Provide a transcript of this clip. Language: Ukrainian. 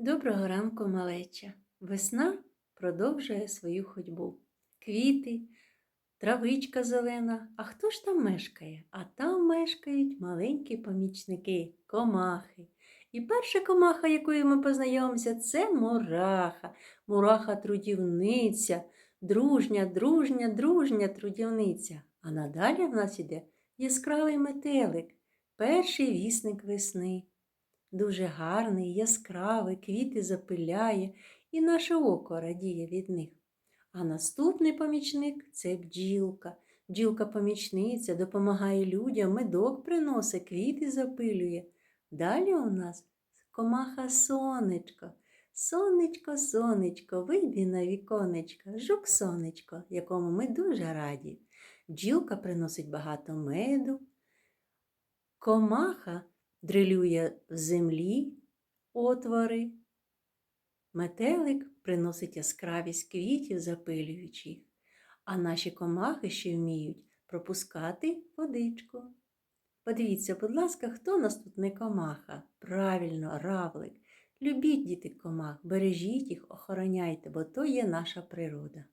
Доброго ранку, малеча. Весна продовжує свою ходьбу. Квіти, травичка зелена. А хто ж там мешкає? А там мешкають маленькі помічники, комахи. І перша комаха, якою ми познайомимося, це мураха. Мураха трудівниця, дружня, дружня, дружня трудівниця. А надалі в нас іде яскравий метелик, перший вісник весни. Дуже гарний, яскравий, квіти запиляє, і наше око радіє від них. А наступний помічник це бджілка. Бджілка-помічниця допомагає людям, медок приносить, квіти запилює. Далі у нас комаха сонечко. Сонечко, сонечко, вийди на віконечко, жук сонечко, якому ми дуже раді. Бджілка приносить багато меду. Комаха дрилює в землі отвори. Метелик приносить яскравість квітів, запилюючи їх, а наші комахи ще вміють пропускати водичку. Подивіться, будь ласка, хто нас тут не комаха? Правильно, равлик. Любіть діти комах, бережіть їх, охороняйте, бо то є наша природа.